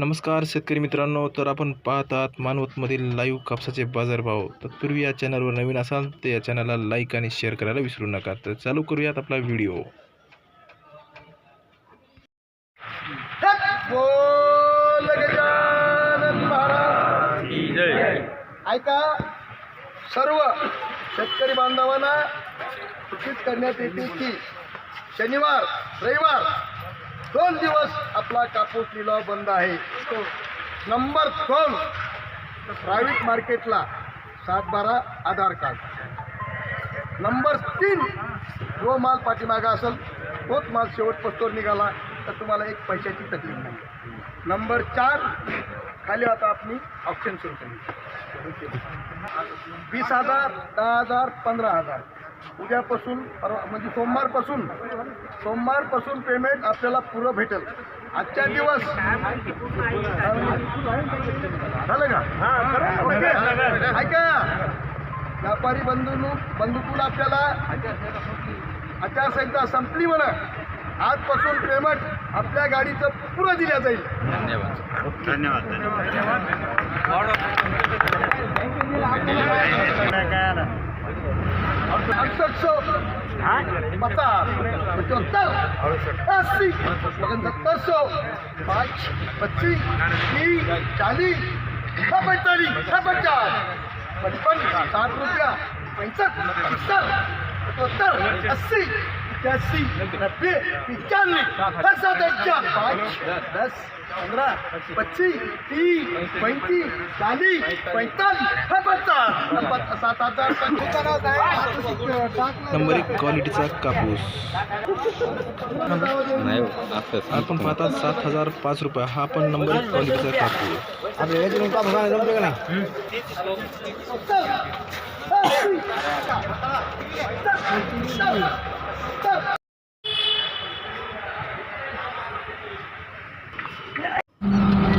नमस्कार शेतकरी मित्रांनो तर आपण पाहत आहात मानवतमधील लाईव्ह कापसाचे बाजारभाव. तत्पूर्वी या चॅनलवर नवीन असाल तर या चॅनलला लाईक आणि शेअर करायला विसरू नका. तर चालू करूयात आपला व्हिडिओ ऐका सर्व शेतकरी बांधवांना सूचित करण्यात येते की शनिवार रविवार दोन दिवस आपला कापूस लिलाव बंद आहे. नंबर दोन प्रायव्हेट मार्केटला सात बारा आधार कार्ड. नंबर तीन जो माल पाठीमागा असेल तोच माल शेवट पस्तोर निघाला तर तुम्हाला एक पैशाची तकलीफ नाही. नंबर चार खाली आता आपण ऑप्शन सुरू करू वीस हजार दहा हजार पंधरा हजार. उद्यापासून परवा म्हणजे सोमवारपासून सोमवारपासून पेमेंट आपल्याला पुरं भेटेल. आजच्या दिवस झालं का. ऐका. व्यापारी बंधू बंधुकुल आपल्याला आचारसंहिता संपली म्हणा. आजपासून पेमेंट आपल्या गाडीचं पुरं दिल्या जाईल. अड़सठ सौ पचास पचहत्तर अस्सी उनहत्तर सौ पाँच पच्चीस तीस चालीस पैंतालीस पचास पचपन साठ रुपया पैंसठ सत्तर पचहत्तर अस्सी इक्यासी नब्बे पिचानवे दस हजार पाँच दस पंद्रह पच्चीस तीस पैंतीस चालीस पैंतालीस पचास सात हजार नंबर एक क्वालिटीचा कापूस आपण पाहतात सात हजार पाच रुपये. हा पण नंबर एक क्वालिटीचा कापूस तर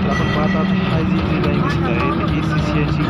आपण पाहतात हा जी जी बँक दिसत आहे ए सी सी आयची